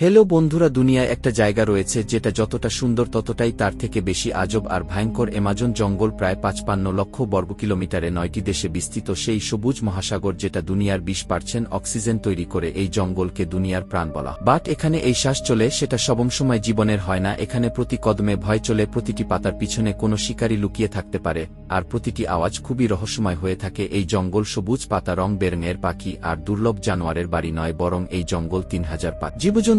Hello বন্ধুরা, দুনিয়ায় একটা জায়গা রয়েছে যেটা যতটা সুন্দর ততটাই তার থেকে বেশি আজব আর ভয়ঙ্কর। এমাজন জঙ্গল প্রায় পাঁচপান্ন লক্ষ বর্গ কিলোমিটারে নয়টি দেশে বিস্তৃত। সেই সবুজ মহাসাগর যেটা দুনিয়ার বিশ পার্সেন্ট অক্সিজেন তৈরি করে এই জঙ্গলকে দুনিয়ার প্রাণ বলা বাট এখানে এই শ্বাস চলে, সেটা সবসময় জীবনের হয় না। এখানে প্রতি কদমে ভয় চলে, প্রতিটি পাতার পিছনে কোনো শিকারী লুকিয়ে থাকতে পারে, আর প্রতিটি আওয়াজ খুবই রহস্যময় হয়ে থাকে। এই জঙ্গল সবুজ পাতা, রং বেরঙের পাখি, আর দুর্লভ জানোয়ারের বাড়ি নয়, বরং এই জঙ্গল তিন হাজার পাত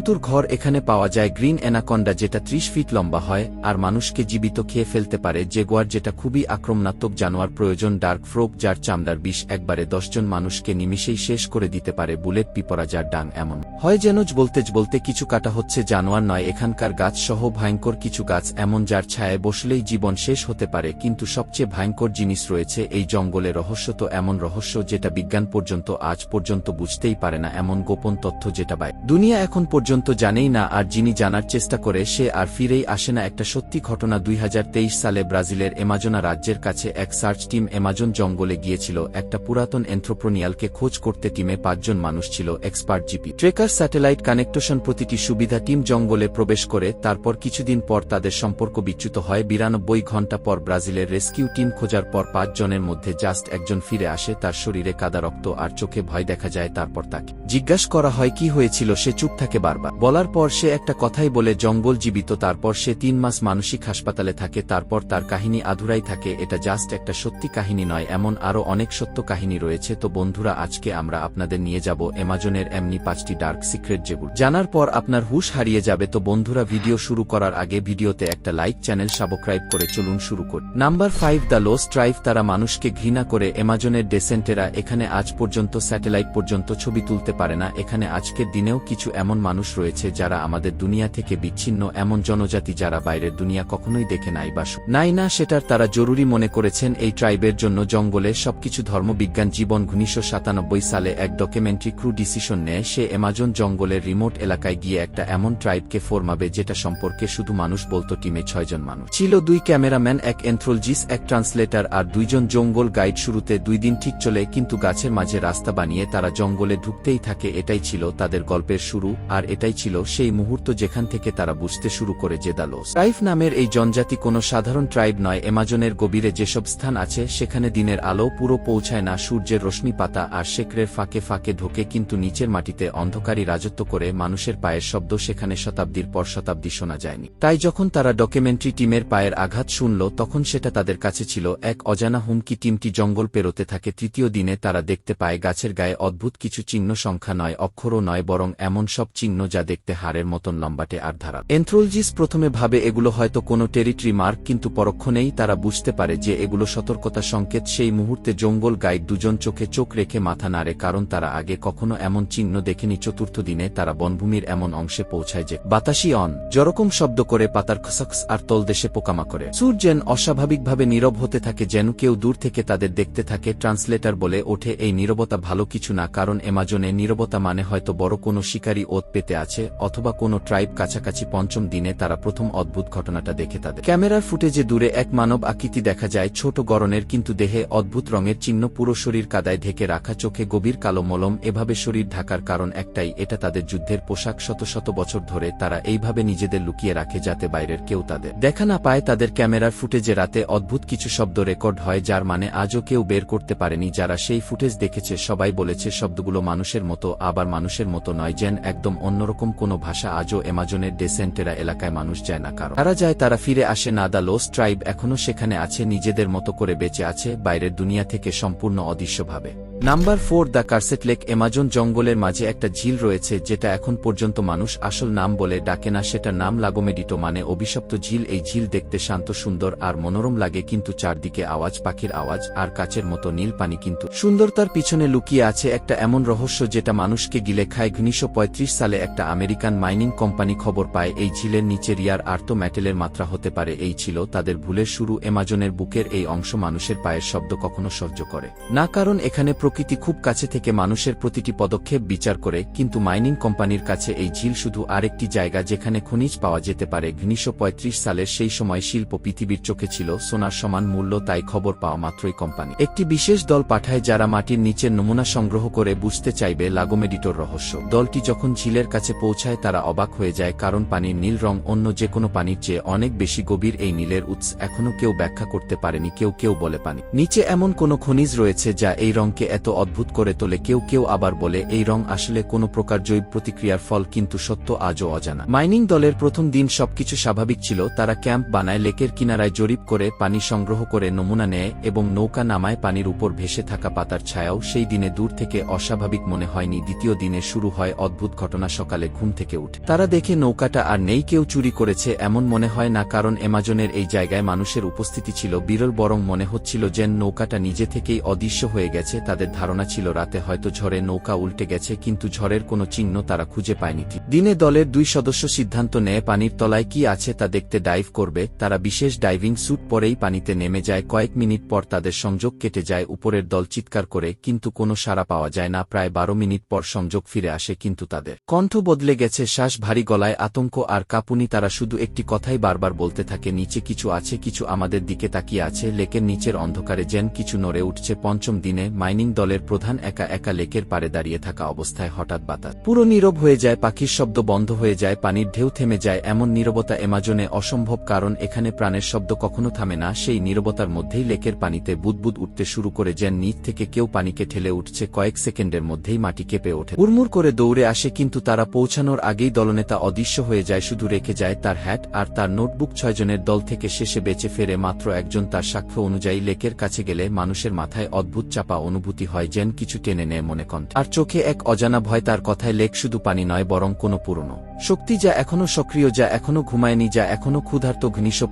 জীবজন্তুর ঘর এখানে পাওয়া যায় গ্রিন অ্যানাকন্ডা যেটা ত্রিশ ফিট লম্বা হয়, আর মানুষকে জীবিত খেয়ে ফেলতে পারে জেগুয়ার যেটা খুবই আক্রমণাত্মক জানোয়ার প্রয়োজন ডার্ক ফ্রোক যার চামড়ার বিষ একবারে দশজন মানুষকে নিমিষেই শেষ করে দিতে পারে বুলেট পিপরা যার ডাং এমন। হয় যেন বলতেজ বলতে কিছু কাটা হচ্ছে জানোয়ার নয় এখানকার গাছ সহ ভয়ঙ্কর কিছু গাছ এমন যার ছায়ায় বসলেই জীবন শেষ হতে পারে কিন্তু সবচেয়ে ভয়ঙ্কর জিনিস রয়েছে এই জঙ্গলে রহস্য তো এমন রহস্য যেটা বিজ্ঞান পর্যন্ত আজ পর্যন্ত বুঝতেই পারে না এমন গোপন তথ্য যেটা বাই। দুনিয়া এখন পর্যন্ত জানেই না আর যিনি জানার চেষ্টা করে সে আর ফিরেই আসে না। একটা সত্যি ঘটনা দুই হাজার তেইশ সালে ব্রাজিলের এমাজোনা রাজ্যের কাছে এক সার্চ টিম এমাজন জঙ্গলে গিয়েছিল। একটা পুরাতন এন্থ্রোপ্রোনিয়ালকে খোঁজ করতে টিমে পাঁচজন মানুষ ছিল, expert GP. Tracker satellite connection প্রতিটি সুবিধা টিম জঙ্গলে প্রবেশ করে, তারপর কিছুদিন পর তাদের সম্পর্ক বিচ্যুত হয়। বিরানব্বই ঘণ্টা পর ব্রাজিলের রেস্কিউ টিম খোঁজার পর পাঁচজনের মধ্যে জাস্ট একজন ফিরে আসে, তার শরীরে কাদা রক্ত আর চোখে ভয় দেখা যায়, তারপর তাকে জিজ্ঞাসা করা হয়, কি হয়েছিল? সে চুপ থাকে বারবার। বলার পর সে একটা কথাই বলে, জঙ্গল জীবিত, তারপর সে তিন মাস মানসিক হাসপাতালে থাকে, তারপর তার কাহিনী আধুরাই থাকে, এটা জাস্ট একটা সত্যি কাহিনী নয়, এমন আরও অনেক সত্য কাহিনী রয়েছে, তো বন্ধুরা আজকে আমরা আপনাদের নিয়ে যাব অ্যামাজনের এমনি পাঁচটি ডার্ক সিক্রেট যেগুলো। জানার পর আপনার হুশ হারিয়ে যাবে, তো বন্ধুরা ভিডিও শুরু করার আগে ভিডিওতে একটা লাইক চ্যানেল সাবস্ক্রাইব করে চলুন শুরু করি। Number five the lost drive তারা মানুষকে ঘৃণা করে, অ্যামাজনের ডেসেন্টেরা এখানে আজ পর্যন্ত স্যাটেলাইট পর্যন্ত ছবি তুলতে পারে না, এখানে আজকের দিনেও কিছু এমন মানুষ রয়েছে যারা আমাদের দুনিয়া থেকে বিচ্ছিন্ন এমন জনজাতি যারা বাইরের দুনিয়া কখনোই দেখে নাই বা নাই না সেটার তারা জরুরি মনে করেছেন এই ট্রাইবের জন্য জঙ্গলে সবকিছু ধর্মবিজ্ঞান জীবন উনিশশো সাতানব্বই সালে এক ডকুমেন্টারি ক্রু ডিসিশন নেয়। সে অ্যামাজন জঙ্গলের রিমোট এলাকায় গিয়ে একটা এমন ট্রাইবকে ফরমাবে যেটা সম্পর্কে শুধু মানুষ বলতো, টিমে ছয়জন মানুষ। ছিল দুই ক্যামেরাম্যান, এক এন্থ্রোলজিস এক ট্রান্সলেটার আর দুইজন জঙ্গল গাইড। শুরুতে দুই দিন ঠিক চলে, কিন্তু গাছের মাঝে রাস্তা বানিয়ে তারা জঙ্গলে ঢুকতেই থাকে, এটাই ছিল তাদের গল্পের শুরু। আর এটাই ছিল সেই মুহূর্ত যেখান থেকে তারা বুঝতে শুরু করে যে দালোস ট্রাইব নামের এই জনজাতি কোনো সাধারণ ট্রাইব নয় অ্যামাজনের গভীরে যেসব স্থান আছে, সেখানে দিনের আলো পুরো পৌঁছায় না, সূর্যের রশ্মি পাতা আর শেকরের ফাঁকে ফাঁকে ঢোকে, কিন্তু নিচের মাটিতে অন্ধকারী রাজত্ব করে মানুষের পায়ের শব্দ সেখানে শতাব্দীর পর শতাব্দী শোনা যায়নি। তাই যখন তারা ডকুমেন্টারি টিমের পায়ের আঘাত শুনল, তখন সেটা তাদের কাছে ছিল এক অজানা হুমকি। টিমটি জঙ্গল পেরোতে থাকে, তৃতীয় দিনে তারা দেখতে পায় গাছের গায়ে অদ্ভুত কিছু চিহ্ন, সংখ্যা নয়, অক্ষরও নয়, বরং এমন সব চিহ্ন যা দেখতে হাড়ের মতন লম্বাটে আর ধারা এন্থ্রোলজিস প্রথমে ভাবে এগুলো হয়তো কোনো টেরিটরি মার্ক কিন্তু পরক্ষণেই তারা বুঝতে পারে যে এগুলো সতর্কতা সংকেত, সেই মুহূর্তে জঙ্গল গাইড দুজন চোখে চোখ রেখে মাথা নাড়ে, কারণ তারা আগে কখনো এমন চিহ্ন দেখেনি। চতুর্থ দিনে তারা বনভূমির এমন অংশে পৌঁছায় যে বাতাসি অন জরকম শব্দ করে পাতার খসখস আর তলদেশে পোকামা করে। সূর্যেন অস্বাভাবিকভাবে নীরব হতে থাকে যেন কেউ দূর থেকে তাদের দেখতে থাকে, ট্রান্সলেটার বলে ওঠে, এই নীরবতা ভালো কিছু না, কারণ এমাজনে নীরবতা মানে হয়তো বড় কোনো শিকারী ওত পেতে আছে অথবা কোনো ট্রাইব কাছাকাছি পঞ্চম দিনে তারা প্রথম অদ্ভুত ঘটনাটা দেখে তাদের। ক্যামেরার ফুটেজে দূরে এক মানব আকৃতি দেখা যায়, ছোট গরনের কিন্তু দেহে অদ্ভুত রঙের চিহ্ন পুরো শরীর কাদায় ঢেকে রাখা, চোখে গভীর কালো মলম, এভাবে শরীর ঢাকার কারণ একটাই, এটা তাদের যুদ্ধের পোশাক শত শত বছর ধরে তারা এইভাবে নিজেদের লুকিয়ে রাখে যাতে বাইরের কেউ তাদের দেখা না পায়। তাদের ক্যামেরার ফুটেজে রাতে অদ্ভুত কিছু শব্দ রেকর্ড হয়, যার মানে আজও কেউ বের করতে পারেনি। যারা সেই ফুটেজ দেখেছে সবাই বলেছে, শব্দগুলো মানুষের মতো, আবার মানুষের মতো নয়, যেন একদম অন্যরকম কোনো ভাষা আজও অ্যামাজনের ডেসেন্টেরা এলাকায় মানুষ যায় না কারণ তারা যায়, তারা ফিরে আসে না। দা লোস ট্রাইব এখনও সেখানে আছে, নিজেদের মতো করে বেঁচে আছে, বাইরের দুনিয়া থেকে সম্পূর্ণ অদৃশ্যভাবে। Number four the cursed lake Amazon জঙ্গলের মাঝে একটা ঝিল রয়েছে, যেটা এখন পর্যন্ত মানুষ আসল নাম বলে ডাকে না সেটা নাম লাগোমেডিটো মানে অভিশপ্ত ঝিল। এই ঝিল দেখতে শান্ত, সুন্দর আর মনোরম লাগে, কিন্তু চারদিকে আওয়াজ, পাখির আওয়াজ আর কাচের মতো নীল পানি, কিন্তু সুন্দরতার পিছনে লুকিয়ে আছে একটা এমন রহস্য, যেটা মানুষকে গিলে খায়। উনিশশো পঁয়ত্রিশ সালে একটা আমেরিকান মাইনিং কোম্পানি খবর পায়, এই ঝিলের নিচে রিয়ার আর্ত ম্যাটেলের মাত্রা হতে পারে। এই ছিল তাদের ভুলের শুরু। এমাজনের বুকের এই অংশ মানুষের পায়ের শব্দ কখনো সহ্য করে। না, কারণ এখানে প্রকৃতি খুব কাছে থেকে মানুষের প্রতিটি পদক্ষেপ বিচার করে, কিন্তু মাইনিং কোম্পানির কাছে এই ঝিল শুধু আরেকটি জায়গা যেখানে খনিজ পাওয়া যেতে পারে। উনিশশো সালের সেই সময় শিল্প পৃথিবীর চোখে ছিল, সোনার সমান মূল্য তাই খবর পাওয়া মাত্রই কোম্পানি। একটি বিশেষ দল পাঠায় যারা মাটির নিচের নমুনা সংগ্রহ করে বুঝতে চাইবে লাগোমেডিটোর রহস্য। দলটি যখন ঝিলের কাছে পৌঁছায় তারা অবাক হয়ে যায় কারণ পানির নীল রং অন্য যে কোনো পানির চেয়ে অনেক বেশি গভীর। এই নীলের উৎস এখনও কেউ ব্যাখ্যা করতে পারেনি, কেউ কেউ বলে পানি। নিচে এমন কোনো খনিজ রয়েছে যা এই রংকে এত অদ্ভুত করে তোলে, কেউ কেউ আবার বলে, এই রং আসলে কোনো প্রকার জৈব প্রতিক্রিয়ার ফল, কিন্তু সত্য আজও অজানা। মাইনিং দলের প্রথম দিন সবকিছু স্বাভাবিক ছিল, তারা ক্যাম্প বানায়, লেকের কিনারায় জরিপ করে, পানি সংগ্রহ করে, নমুনা নেয় এবং নৌকা নামায় পানির উপর ভেসে থাকা পাতার ছায়াও সেই দিনে দূর থেকে অস্বাভাবিক মনে হয়নি, দ্বিতীয় দিনে শুরু হয় অদ্ভুত ঘটনা সকালে ঘুম থেকে উঠে। তারা দেখে নৌকাটা আর নেই, কেউ চুরি করেছে, এমন মনে হয় না, কারণ অ্যামাজনের এই জায়গায় মানুষের উপস্থিতি ছিল বিরল, বরং মনে হচ্ছিল যেন নৌকাটা নিজে থেকেই অদৃশ্য হয়ে গেছে, তাদের ধারণা ছিল রাতে হয়তো ঝড়ে নৌকা উল্টে গেছে, কিন্তু ঝড়ের কোনো চিহ্ন তারা খুঁজে পায়নি। দিনে দলের দুই সদস্য সিদ্ধান্ত নেয় পানির তলায় কি আছে তা দেখতে ডাইভ করবে, তারা বিশেষ ডাইভিং স্যুট পরেই পানিতে নেমে যায়, কয়েক মিনিট পর তাদের সংযোগ কেটে যায়, উপরের দল চিৎকার করে, কিন্তু কোনো সাড়া পাওয়া যায় না, প্রায় বারো মিনিট পর সংযোগ ফিরে আসে কিন্তু তাদের। কণ্ঠ বদলে গেছে, শ্বাস ভারী গলায় আতঙ্ক আর কাপুনি, তারা শুধু একটি কথাই বারবার বলতে থাকে, নিচে কিছু আছে, কিছু আমাদের দিকে তাকিয়ে আছে, লেকের নিচের অন্ধকারে যেন কিছু নড়ে উঠছে, পঞ্চম দিনে মাইনিং দলের প্রধান একা একা লেকের পারে দাঁড়িয়ে থাকা অবস্থায় হঠাৎ বাতাস। পুরো নীরব হয়ে যায়, পাখির শব্দ বন্ধ হয়ে যায়, পানির ঢেউ থেমে যায়, এমন নীরবতা এমাজনে অসম্ভব কারণ এখানে প্রাণের শব্দ কখনো থামে না। সেই নীরবতার মধ্যেই লেকের পানিতে বুদবুদ উঠতে শুরু করে যেন নিচ থেকে কেউ পানিকে ঠেলে উঠছে। কয়েক সেকেন্ডের মধ্যেই মাটি কেঁপে ওঠে। উড়মুড় করে দৌড়ে আসে, কিন্তু তারা পৌঁছানোর আগেই দলনেতা অদৃশ্য হয়ে যায়, শুধু রেখে যায় তার হ্যাট আর তার নোটবুক। ছয়জনের দল থেকে শেষে বেঁচে ফেরে মাত্র একজন তার সাক্ষ্য অনুযায়ী লেকের কাছে গেলে মানুষের মাথায় অদ্ভুত চাপা অনুভূতি হয় যেন কিছু টেনে নেয় মনে কণ্ঠে। আর চোখে এক অজানা ভয় তার কথায় লেক শুধু পানি নয়, বরং কোনো পুরনো। শক্তি যা এখনও সক্রিয়, যা এখনও ঘুমায়নি, যা এখনও ক্ষুধার্ত উনিশশো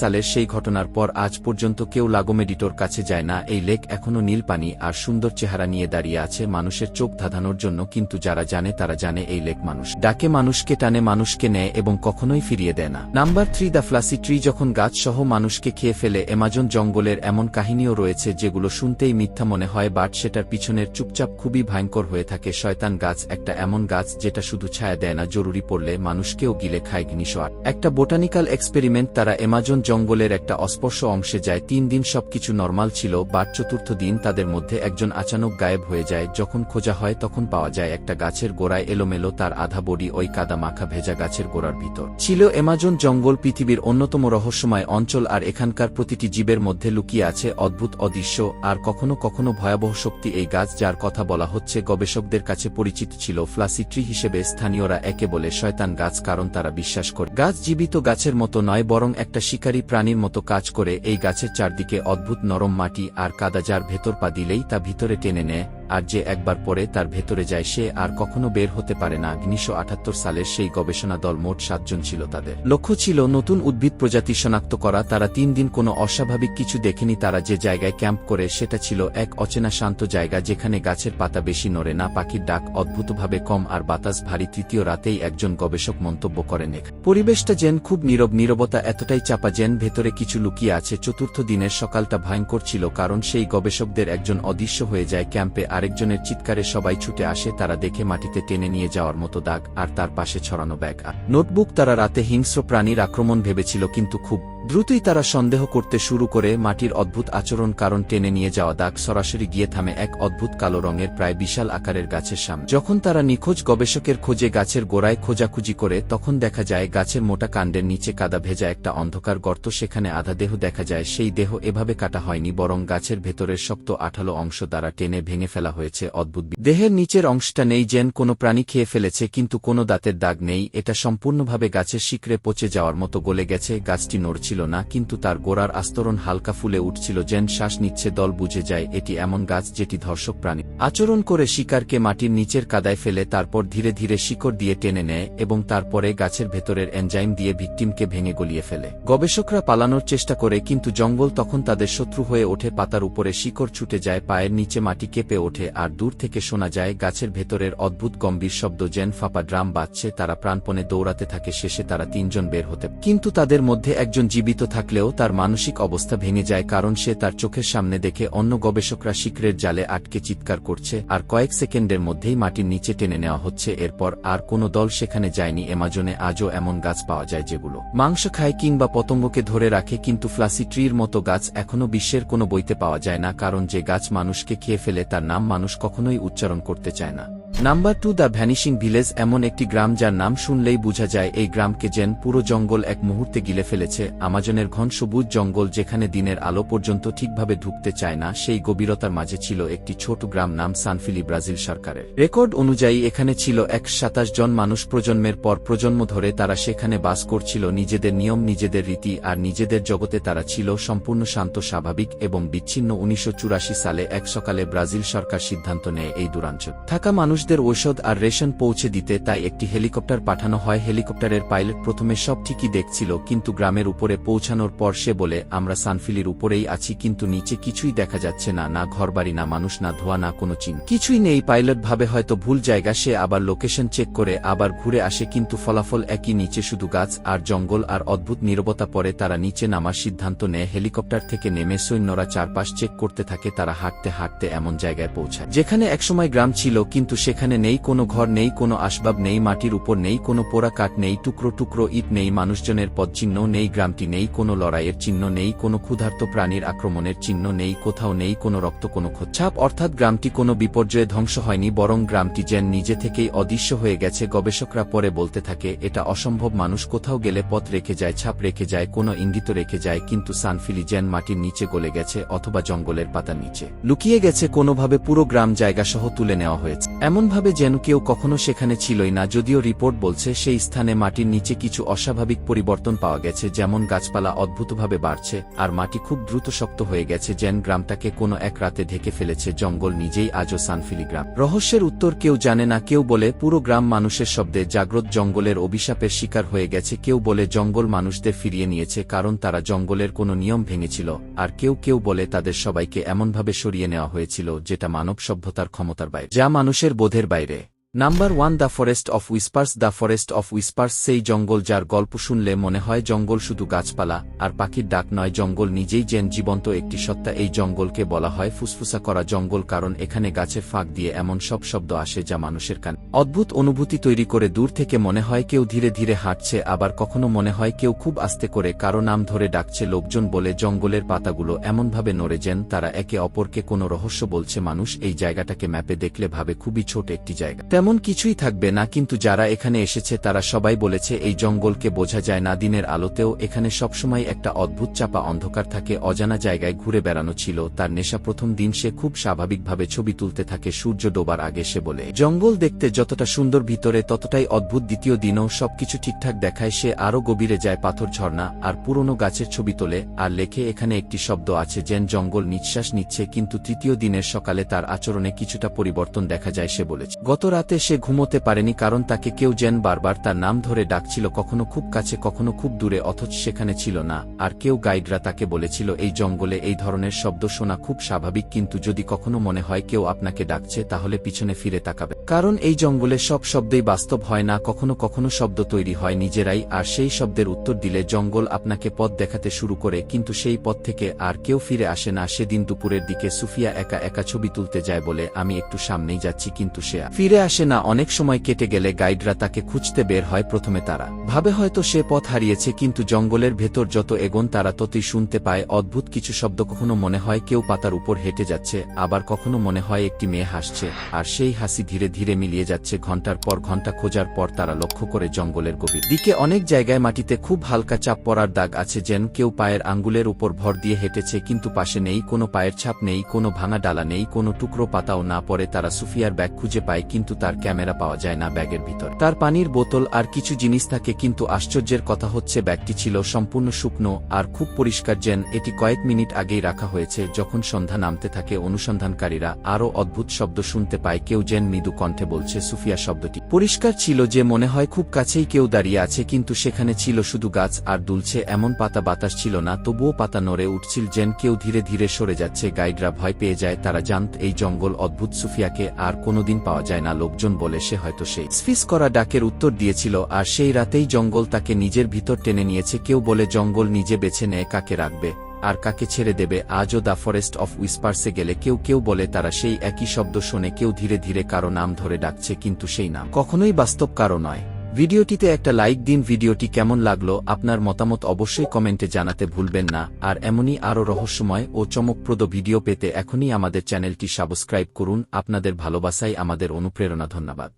সালের সেই ঘটনার পর আজ পর্যন্ত কেউ লাগোমেডিটোর কাছে যায় না। এই লেক এখনও নীল পানি আর সুন্দর চেহারা নিয়ে দাঁড়িয়ে আছে মানুষের চোখ ধাঁধানোর জন্য, কিন্তু যারা জানে তারা জানে এই লেক মানুষ। ডাকে মানুষকে টানে, মানুষকে নেয় এবং কখনোই ফিরিয়ে দেয় না। Number three, the flossy tree যখন গাছ সহ মানুষকে খেয়ে ফেলে, অ্যামাজন জঙ্গলের এমন কাহিনীও রয়েছে যেগুলো শুনতেই মিথ্যা মনে হয়, বাট সেটার পিছনের চুপচাপ খুবই ভয়ঙ্কর হয়ে থাকে। শয়তান গাছ একটা এমন গাছ যেটা শুধু ছায়া দেয় না, জরুরি পড়লে মানুষকেও গিলে খায় ঘনিশো আর একটা বোটানিক্যাল এক্সপেরিমেন্ট তারা অ্যামাজন জঙ্গলের একটা অস্পর্শ অংশে যায়, তিন দিন সবকিছু নর্মাল ছিল, বাট চতুর্থ দিন তাদের মধ্যে একজন আচানক গায়েব হয়ে যায়, যখন খোঁজা হয় তখন পাওয়া যায় একটা গাছের গোড়ায় এলোমেলো তার আধা বডি ওই কাদা মাখা ভেজা গাছের গোড়ার ভিতর। ছিল অ্যামাজন জঙ্গল পৃথিবীর অন্যতম রহস্যময় অঞ্চল আর এখানকার প্রতিটি জীবের মধ্যে লুকিয়ে আছে অদ্ভুত অদৃশ্য, আর কখনো কখনো ভয়াবহ শক্তি এই গাছ যার কথা বলা হচ্ছে গবেষকদের কাছে পরিচিত ছিল ফ্লাসিট্রি হিসেবে স্থানীয়রা একে বলে শয়তান গাছ কারণ তারা বিশ্বাস করে। গাছ জীবিত গাছের মতো নয়, বরং একটা শিকারী প্রাণীর মতো কাজ করে। এই গাছের চারদিকে অদ্ভুত নরম মাটি আর কাদা যার ভেতর পা দিলেই তা ভিতরে টেনে নেয়। আর যে একবার পরে তার ভেতরে যায় সে আর কখনো বের হতে পারে না। উনিশশো সালের সেই গবেষণা দল মোট সাতজন ছিল তাদের। লক্ষ্য ছিল নতুন উদ্ভিদ প্রজাতি শনাক্ত করা। তারা তিন দিন কোনো অস্বাভাবিক কিছু দেখেনি। তারা যে জায়গায় ক্যাম্প করে সেটা ছিল এক অচেনা শান্ত জায়গা যেখানে গাছের পাতা বেশি নড়ে না, পাখির ডাক অদ্ভুতভাবে কম আর বাতাস ভারী। তৃতীয় রাতেই একজন গবেষক মন্তব্য করেন এক পরিবেশটা যেন খুব নীরব, নীরবতা এতটাই চাপা যেন ভেতরে কিছু লুকিয়ে আছে। চতুর্থ দিনের সকালটা ভয়ঙ্কর ছিল কারণ সেই গবেষকদের একজন অদৃশ্য হয়ে যায় ক্যাম্পে আরেকজনের চিৎকারে সবাই ছুটে আসে, তারা দেখে মাটিতে টেনে নিয়ে যাওয়ার মতো দাগ, আর তার পাশে ছড়ানো ব্যাগ। নোটবুক তারা রাতে হিংস্র প্রাণীর আক্রমণ ভেবেছিল, কিন্তু খুব দ্রুতই তারা সন্দেহ করতে শুরু করে মাটির অদ্ভুত আচরণ কারণ টেনে নিয়ে যাওয়া দাগ সরাসরি গিয়ে থামে এক অদ্ভুত কালো রঙের প্রায় বিশাল আকারের গাছের সামনে। যখন তারা নিখোঁজ গবেষকের খোঁজে গাছের গোড়ায় খোঁজাখুঁজি করে, তখন দেখা যায় গাছের মোটা কাণ্ডের নিচে কাদা ভেজা একটা অন্ধকার গর্ত, সেখানে আধা দেহ দেখা যায়। সেই দেহ এভাবে কাটা হয়নি, বরং গাছের ভেতরের শক্ত আঠালো অংশ দ্বারা টেনে ভেঙে ফেলা হয়েছে অদ্ভুত দেহের নিচের অংশটা নেই যেন কোনো প্রাণী খেয়ে ফেলেছে, কিন্তু কোনো দাঁতের দাগ নেই। এটা সম্পূর্ণভাবে গাছের শিকড়ে পচে যাওয়ার মতো গলে গেছে, গাছটি নড়ছিল না, কিন্তু তার গোড়ার আস্তরণ হালকা ফুলে উঠছিল যেন শ্বাস নিচ্ছে দল বুঝে যায় এটি এমন গাছ যেটি ধর্ষক প্রাণী। আচরণ করে শিকারকে মাটির নিচের কাদায় ফেলে, তারপর ধীরে ধীরে শিকড় দিয়ে টেনে নেয় এবং তারপরে গাছের ভেতরের এনজাইম দিয়ে ভিকটিমকে ভেঙে গলিয়ে ফেলে। গবেষকরা পালানোর চেষ্টা করে, কিন্তু জঙ্গল তখন তাদের শত্রু হয়ে ওঠে, পাতার উপরে শিকড় ছুটে যায়, পায়ের নিচে মাটি কেঁপে ওঠে আর দূর থেকে শোনা যায় গাছের ভেতরের অদ্ভুত গম্ভীর শব্দ জেন ফাঁপা ড্রাম বাজছে, তারা প্রাণপণে দৌড়াতে থাকে, শেষে তারা তিনজন বের হতে কিন্তু তাদের মধ্যে একজন জীবিত জীবিত থাকলেও তার মানসিক অবস্থা ভেঙে যায় কারণ সে তার চোখের সামনে দেখে অন্য গবেষকরা শিখরের জালে আটকে চিৎকার করছে আর কয়েক সেকেন্ডের মধ্যেই মাটির নিচে টেনে নেওয়া হচ্ছে এরপর আর কোনো দল সেখানে যায়নি। এমাজনে আজও এমন গাছ পাওয়া যায় যেগুলো মাংস খায় কিংবা পতঙ্গকে ধরে রাখে কিন্তু ফ্লাসি ট্রির মতো গাছ এখনও বিশ্বের কোনো বইতে পাওয়া যায় না কারণ যে গাছ মানুষকে খেয়ে ফেলে তার নাম মানুষ কখনোই উচ্চারণ করতে চায় না। Number two the vanishing village এমন একটি গ্রাম যার নাম শুনলেই বোঝা যায়, এই গ্রামকে যেন পুরো জঙ্গল এক মুহূর্তে গিলে ফেলেছে। আমাজনের ঘন সবুজ জঙ্গল যেখানে দিনের আলো পর্যন্ত ঠিকভাবে ঢুকতে চায় না, সেই গভীরতার মাঝে ছিল একটি ছোট গ্রাম নাম সানফিলি, ব্রাজিল সরকারের। রেকর্ড অনুযায়ী এখানে ছিল এক সাতাশ জন মানুষ প্রজন্মের পর প্রজন্ম ধরে তারা সেখানে বাস করছিল, নিজেদের নিয়ম, নিজেদের রীতি আর নিজেদের জগতে তারা ছিল সম্পূর্ণ শান্ত, স্বাভাবিক এবং বিচ্ছিন্ন। উনিশশো চুরাশি সালে এক সকালে ব্রাজিল সরকার সিদ্ধান্ত নেয় এই দূরাঞ্চল। থাকা মানুষদের ঔষধ আর রেশন পৌঁছে দিতে তাই একটি হেলিকপ্টার পাঠানো হয়। হেলিকপ্টারের পাইলট প্রথমে সব ঠিকই দেখছিল, কিন্তু গ্রামের উপরে পৌঁছানোর পর সে বলে, আমরা সানফিলির উপরেই আছি, কিন্তু নিচে কিছুই দেখা যাচ্ছে না না ঘরবাড়ি, না মানুষ, না ধোয়া, না কোনো চিন কিছুই নেই। পাইলট ভাবে হয়তো ভুল জায়গা, সে আবার লোকেশন চেক করে, আবার ঘুরে আসে, কিন্তু ফলাফল একই, নিচে শুধু গাছ আর জঙ্গল আর অদ্ভুত নীরবতা পরে তারা নিচে নামার সিদ্ধান্ত নেয়। হেলিকপ্টার থেকে নেমে সৈন্যরা চারপাশ চেক করতে থাকে, তারা হাঁটতে হাঁটতে এমন জায়গায় পৌঁছায়, যেখানে একসময় গ্রাম ছিল, কিন্তু সেখানে নেই কোনো ঘর, নেই কোনো আসবাব, নেই মাটির উপর, নেই কোনো পোড়া কাঠ, নেই টুকরো টুকরো ইট, নেই মানুষজনের পদচিহ্ন নেই গ্রামটি, নেই কোনো লড়াইয়ের চিহ্ন, নেই কোনো ক্ষুধার্ত প্রাণীর আক্রমণের চিহ্ন, নেই কোথাও নেই কোনো রক্ত, কোনো খোঁজছাপ অর্থাৎ গ্রামটি কোনো বিপর্যয়ে ধ্বংস হয়নি, বরং গ্রামটি যেন নিজে থেকেই অদৃশ্য হয়ে গেছে, গবেষকরা পরে বলতে থাকে, এটা অসম্ভব, মানুষ কোথাও গেলে পথ রেখে যায়, ছাপ রেখে যায়, কোনো ইঙ্গিত রেখে যায়, কিন্তু সানফিলি যেন মাটির নিচে গলে গেছে অথবা জঙ্গলের পাতার নিচে। লুকিয়ে গেছে কোনোভাবে পুরো গ্রাম জায়গা সহ তুলে নেওয়া হয়েছে। এমনভাবে যেন কেউ কখনো সেখানে ছিলই না, যদিও রিপোর্ট বলছে সেই স্থানে মাটির নিচে কিছু অস্বাভাবিক পরিবর্তন পাওয়া গেছে, যেমন গাছপালা অদ্ভুতভাবে বাড়ছে, আর মাটি খুব দ্রুত শক্ত হয়ে গেছে, যেন গ্রামটাকে কোনো এক রাতে ঢেকে ফেলেছে, জঙ্গল নিজেই আজও সানফিলি গ্রাম রহস্যের উত্তর কেউ জানে না, কেউ বলে পুরো গ্রাম মানুষের শব্দে জাগ্রত জঙ্গলের অভিশাপের শিকার হয়ে গেছে, কেউ বলে জঙ্গল মানুষদের ফিরিয়ে নিয়েছে, কারণ তারা জঙ্গলের কোনো নিয়ম ভেঙেছিল, আর কেউ কেউ বলে তাদের সবাইকে এমনভাবে সরিয়ে নেওয়া হয়েছিল, যেটা মানব সভ্যতার ক্ষমতার বাইরে। যা মানুষের বোধের বাইরে। Number one the forest of whispers the forest of whispers সেই জঙ্গল যার গল্প শুনলে মনে হয় জঙ্গল শুধু গাছপালা আর পাখির ডাক নয়, জঙ্গল নিজেই যেন জীবন্ত একটি সত্তা। এই জঙ্গলকে বলা হয় ফুসফুসা করা জঙ্গল, কারণ এখানে গাছের ফাঁক দিয়ে এমন সব শব্দ আসে যা মানুষের কান। অদ্ভুত অনুভূতি তৈরি করে দূর থেকে মনে হয় কেউ ধীরে ধীরে হাঁটছে, আবার কখনো মনে হয় কেউ খুব আস্তে করে কারও নাম ধরে ডাকছে লোকজন বলে জঙ্গলের পাতাগুলো এমনভাবে নড়ে যেন তারা একে অপরকে কোনো রহস্য বলছে। মানুষ এই জায়গাটাকে ম্যাপে দেখলে ভাবে খুবই ছোট একটি জায়গা। তেমন কিছুই থাকবে না, কিন্তু যারা এখানে এসেছে তারা সবাই বলেছে, এই জঙ্গলকে বোঝা যায় না, দিনের আলোতেও এখানে সবসময় একটা অদ্ভুত চাপা অন্ধকার থাকে, অজানা জায়গায় ঘুরে বেড়ানো ছিল, তার নেশা প্রথম দিন সে খুব স্বাভাবিকভাবে ছবি তুলতে থাকে, সূর্য ডোবার আগে সে বলে, জঙ্গল দেখতে যতটা সুন্দর ভিতরে, ততটাই অদ্ভুত দ্বিতীয় দিনও সবকিছু ঠিকঠাক দেখায়, সে আরও গভীরে যায় পাথর ঝর্ণা, আর পুরনো গাছের ছবি তোলে, আর লেখে এখানে একটি শব্দ আছে, যেন জঙ্গল নিঃশ্বাস নিচ্ছে, কিন্তু তৃতীয় দিনের সকালে তার আচরণে কিছুটা পরিবর্তন দেখা যায়, সে বলেছে। গত রাতে সে ঘুমোতে পারেনি কারণ তাকে কেউ যেন বারবার তার নাম ধরে ডাকছিল, কখনো খুব কাছে, কখনো খুব দূরে, অথচ সেখানে ছিল না, আর কেউ গাইডরা তাকে বলেছিল, এই জঙ্গলে এই ধরনের শব্দ শোনা খুব স্বাভাবিক, কিন্তু যদি কখনো মনে হয় কেউ আপনাকে ডাকছে, তাহলে পিছনে ফিরে তাকাবে। কারণ এই জঙ্গলে সব শব্দই বাস্তব হয় না, কখনো কখনো শব্দ তৈরি হয় নিজেরাই, আর সেই শব্দের উত্তর দিলে জঙ্গল আপনাকে পথ দেখাতে শুরু করে, কিন্তু সেই পথ থেকে আর কেউ ফিরে আসে না। সেদিন দুপুরের দিকে সুফিয়া একা একা ছবি তুলতে যায় বলে, আমি একটু সামনেই যাচ্ছি, কিন্তু সে ফিরে আসে না অনেক সময় কেটে গেলে গাইডরা তাকে খুঁজতে বের হয় প্রথমে তারা। ভাবে হয়তো সে পথ হারিয়েছে কিন্তু জঙ্গলের ভেতর যত এগোন তারা ততই শুনতে পায়, অদ্ভুত কিছু শব্দ কখনো মনে হয় কেউ পাতার উপর হেঁটে যাচ্ছে, আবার কখনো মনে হয় একটি মেয়ে হাসছে, আর সেই হাসি ধীরে ধীরে মিলিয়ে যাচ্ছে ঘণ্টার পর ঘণ্টা খোঁজার পর তারা লক্ষ্য করে জঙ্গলের গভীর দিকে। অনেক জায়গায় মাটিতে খুব হালকা চাপ পড়ার দাগ আছে যেন কেউ পায়ের আঙ্গুলের উপর ভর দিয়ে হেঁটেছে কিন্তু পাশে নেই, কোনো পায়ের ছাপ নেই, কোনো ভাঙা ডালা নেই, কোনো টুকরো পাতাও না পড়ে তারা সুফিয়ার ব্যাগ খুঁজে পায় কিন্তু তার ক্যামেরা পাওয়া যায় না ব্যাগের ভিতর। তার পানির বোতল আর কিছু জিনিস থাকে কিন্তু আশ্চর্যের কথা হচ্ছে ব্যাগটি ছিল সম্পূর্ণ শুকনো আর খুব পরিষ্কার যেন এটি কয়েক মিনিট আগেই রাখা হয়েছে যখন সন্ধ্যা নামতে থাকে অনুসন্ধানকারীরা আরও অদ্ভুত শব্দ শুনতে পায় কেউ যেন মৃদু কণ্ঠে বলছে, সুফিয়া শব্দটি। পরিষ্কার ছিল যে মনে হয় খুব কাছেই কেউ দাঁড়িয়ে আছে কিন্তু সেখানে ছিল শুধু গাছ আর দুলছে এমন পাতা বাতাস ছিল না, তবুও পাতা নড়ে উঠছিল যেন কেউ ধীরে ধীরে সরে যাচ্ছে। গাইডরা ভয় পেয়ে যায়, তারা জানত এই জঙ্গল অদ্ভুত সুফিয়াকে আর কোনোদিন পাওয়া যায় না লোক একজন বলে সে হয়তো সেই স্ফিস করা ডাকের উত্তর দিয়েছিল, আর সেই রাতেই জঙ্গল তাকে নিজের ভিতর টেনে নিয়েছে। কেউ বলে জঙ্গল নিজে বেছে নেয় কাকে রাখবে, আর কাকে ছেড়ে দেবে। আজও দ্য ফরেস্ট অফ উইসপার্সে গেলে কেউ কেউ বলে তারা সেই একই শব্দ শোনে কেউ ধীরে ধীরে কারও নাম ধরে ডাকছে, কিন্তু সেই নাম কখনোই বাস্তব কারও নয়। ভিডিওটিতে একটা লাইক দিন। ভিডিওটি কেমন লাগল আপনার মতামত অবশ্যই কমেন্টে জানাতে ভুলবেন না। আর এমনই আরও রহস্যময় ও চমকপ্রদ ভিডিও পেতে এখনই আমাদের চ্যানেলটি সাবস্ক্রাইব করুন। আপনাদের ভালোবাসাই আমাদের অনুপ্রেরণা। ধন্যবাদ।